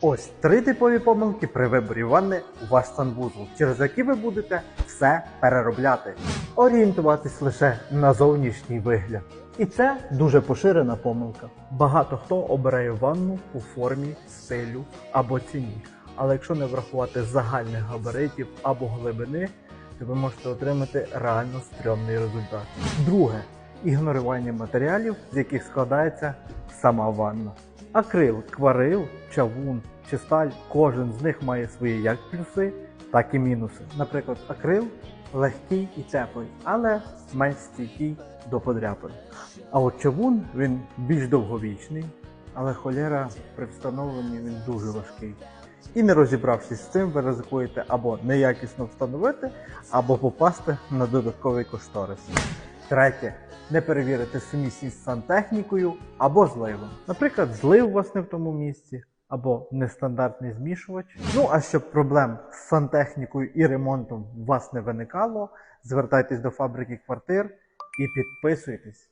Ось три типові помилки при виборі ванни у ваш санвузол, через які ви будете все переробляти. Орієнтуватись лише на зовнішній вигляд. І це дуже поширена помилка. Багато хто обирає ванну у формі, стилю або ціні. Але якщо не врахувати загальних габаритів або глибини, то ви можете отримати реально стрьомний результат. Друге ігнорування матеріалів, з яких складається сама ванна. Акрил, кварил, чавун чи сталь, кожен з них має свої як плюси, так і мінуси. Наприклад, акрил легкий і теплий, але менш стійкий до подряпин. А от чавун він більш довговічний, але холєра при встановленні він дуже важкий. І не розібравшись з цим, ви ризикуєте або неякісно встановити, або попасти на додатковий кошторис. Третє. Не перевірити сумісність з сантехнікою або зливом. Наприклад, злив у вас не в тому місці, або нестандартний змішувач. Ну а щоб проблем з сантехнікою і ремонтом у вас не виникало, звертайтесь до фабрики квартир і підписуйтесь.